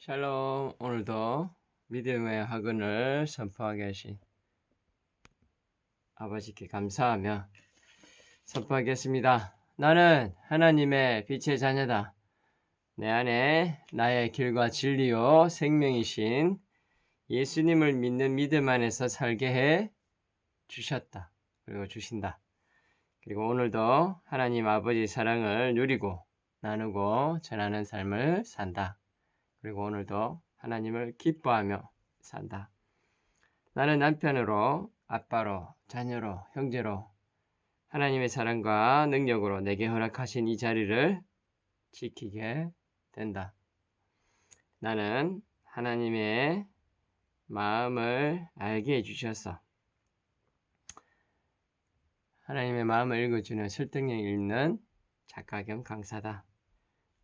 샬롬 오늘도 믿음의 학원을 선포하게 하신 아버지께 감사하며 선포하겠습니다. 나는 하나님의 빛의 자녀다. 내 안에 나의 길과 진리요 생명이신 예수님을 믿는 믿음 안에서 살게 해 주셨다. 그리고 주신다. 그리고 오늘도 하나님 아버지 사랑을 누리고 나누고 전하는 삶을 산다. 그리고 오늘도 하나님을 기뻐하며 산다. 나는 남편으로, 아빠로, 자녀로, 형제로 하나님의 사랑과 능력으로 내게 허락하신 이 자리를 지키게 된다. 나는 하나님의 마음을 알게 해주셔서 하나님의 마음을 읽어주는 설득력 있는 작가 겸 강사다.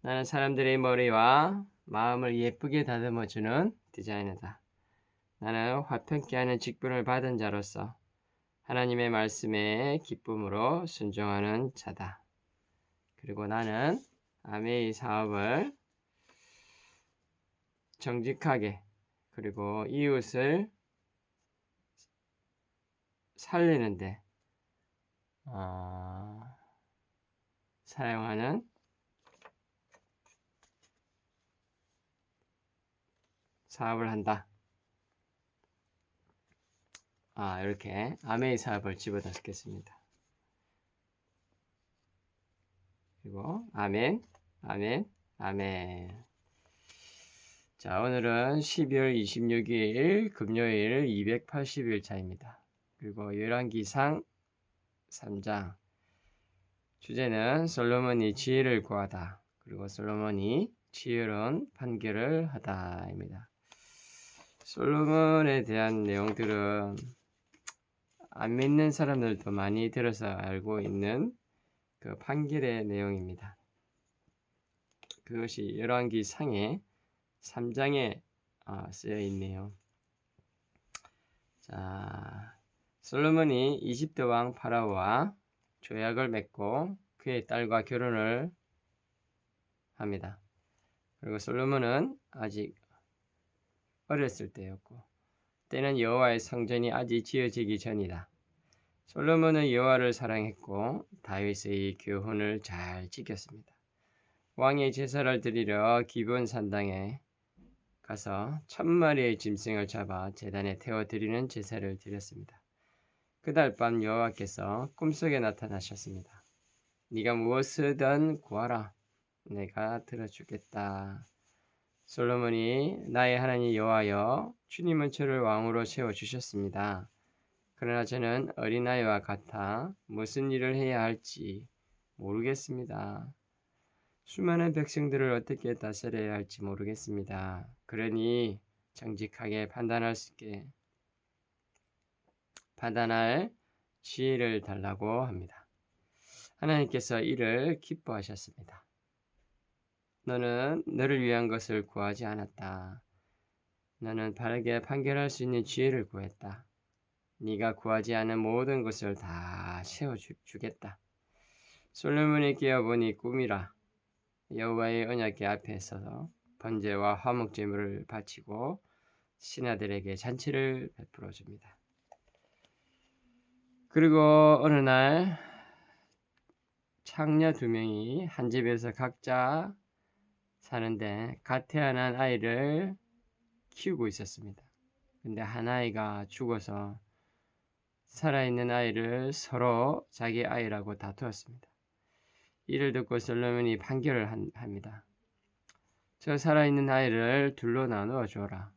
나는 사람들의 머리와 마음을 예쁘게 다듬어주는 디자이너다. 나는 화평케 하는 직분을 받은 자로서 하나님의 말씀에 기쁨으로 순종하는 자다. 그리고 나는 아메이 사업을 정직하게 그리고 이웃을 살리는데 어, 사용하는 사업을 한다. 아, 이렇게 아메이 사업을 집어넣겠습니다. 그리고 아멘, 아멘, 아멘. 자, 오늘은 12월 26일 금요일 280일차입니다. 그리고 열왕기상 3장 주제는 솔로몬이 지혜를 구하다. 그리고 솔로몬이 지혜로운 판결을 하다입니다. 솔로몬에 대한 내용들은 안 믿는 사람들도 많이 들어서 알고 있는 그 판결의 내용입니다. 그것이 열왕기 상에 3장에 아, 쓰여 있네요. 자, 솔로몬이 이집트 왕 파라오와 조약을 맺고 그의 딸과 결혼을 합니다. 그리고 솔로몬은 아직 어렸을 때였고 때는 여호와의 성전이 아직 지어지기 전이다. 솔로몬은 여호와를 사랑했고 다윗의 교훈을 잘 지켰습니다. 왕의 제사를 드리려 기본 산당에 가서 천 마리의 짐승을 잡아 제단에 태워 드리는 제사를 드렸습니다. 그달 밤 여호와께서 꿈속에 나타나셨습니다. 네가 무엇이든 구하라. 내가 들어주겠다. 솔로몬이 나의 하나님 여호와여 주님은 저를 왕으로 세워 주셨습니다. 그러나 저는 어린아이와 같아 무슨 일을 해야 할지 모르겠습니다. 수많은 백성들을 어떻게 다스려야 할지 모르겠습니다. 그러니 정직하게 판단할 수 있게 판단할 지혜를 달라고 합니다. 하나님께서 이를 기뻐하셨습니다. 너는 너를 위한 것을 구하지 않았다. 너는 바르게 판결할 수 있는 지혜를 구했다. 네가 구하지 않은 모든 것을 다 세워주겠다. 솔로몬이 깨어보니 꿈이라 여호와의 언약궤 앞에 서서 번제와 화목 제물을 바치고 신하들에게 잔치를 베풀어 줍니다. 그리고 어느 날 창녀 두 명이 한 집에서 각자 사는데 갓 태어난 아이를 키우고 있었습니다. 근데 한 아이가 죽어서 살아있는 아이를 서로 자기 아이라고 다투었습니다. 이를 듣고 솔로몬이 판결을 합니다. 저 살아있는 아이를 둘로 나누어 줘라.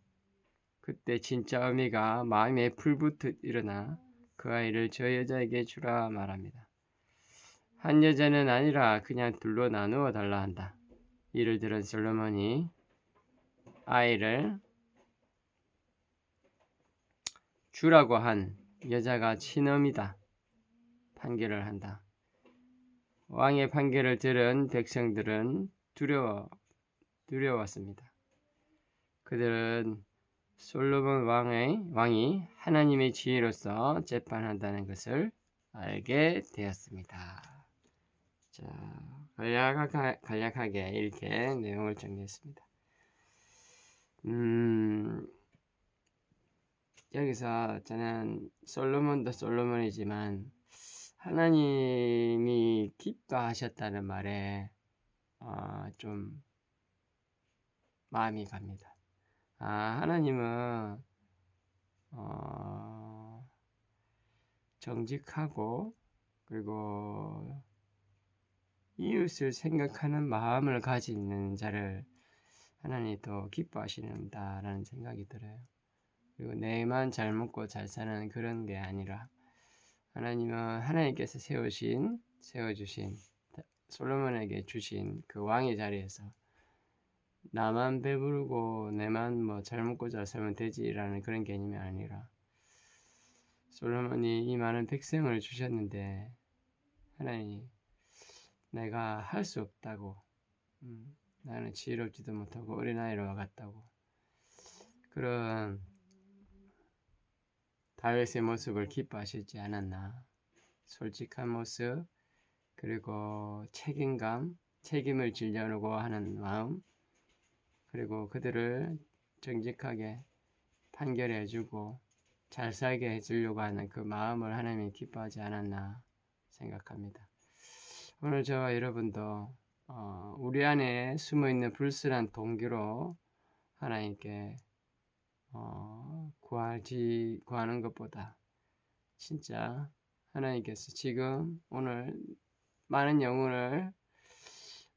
그때 진짜 어미가 마음에 불붙듯 일어나 그 아이를 저 여자에게 주라 말합니다. 한 여자는 아니라 그냥 둘로 나누어 달라 한다. 이를 들은 솔로몬이 아이를 주라고 한 여자가 친엄이다. 판결을 한다. 왕의 판결을 들은 백성들은 두려워, 두려웠습니다. 그들은 솔로몬 왕의, 왕이 하나님의 지혜로서 재판한다는 것을 알게 되었습니다. 자, 간략하, 간략하게 이렇게 내용을 정리했습니다. 음, 여기서 저는 솔로몬도 솔로몬이지만 하나님이 기뻐하셨다는 말에 어, 좀 마음이 갑니다. 아, 하나님은 어, 정직하고 그리고 이웃을 생각하는 마음을 가지는 자를 하나님이 더 기뻐하시는다라는 생각이 들어요. 그리고 내만 잘 먹고 잘 사는 그런 게 아니라 하나님은 하나님께서 세우신 세워주신 솔로몬에게 주신 그 왕의 자리에서 나만 배부르고 내만 뭐 잘 먹고 잘 살면 되지라는 그런 개념이 아니라 솔로몬이 이 많은 백성을 주셨는데 하나님 내가 할 수 없다고. 음, 나는 지혜롭지도 못하고 어린아이로 같다고. 그런 다윗의 모습을 기뻐하시지 않았나. 솔직한 모습 그리고 책임감 책임을 지려고 하는 마음 그리고 그들을 정직하게 판결해 주고 잘 살게 해주려고 하는 그 마음을 하나님이 기뻐하지 않았나 생각합니다. 오늘 저와 여러분도 어, 우리 안에 숨어 있는 불순한 동기로 하나님께 어, 구하지 구하는 것보다 진짜 하나님께서 지금 오늘 많은 영혼을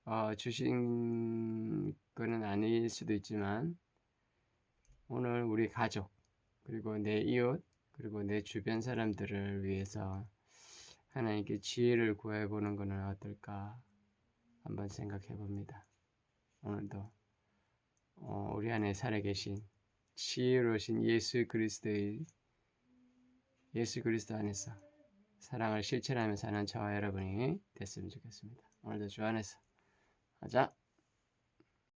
어, 주신 거는 아닐 수도 있지만 오늘 우리 가족 그리고 내 이웃 그리고 내 주변 사람들을 위해서 하나님께 지혜를 구해 보는 것은 어떨까 한번 생각해 봅니다. 오늘도 어, 우리 안에 살아계신 지혜로우신 예수 그리스도의 예수 그리스도 안에서 사랑을 실천하며 사는 저와 여러분이 됐으면 좋겠습니다. 오늘도 주 안에서 하자.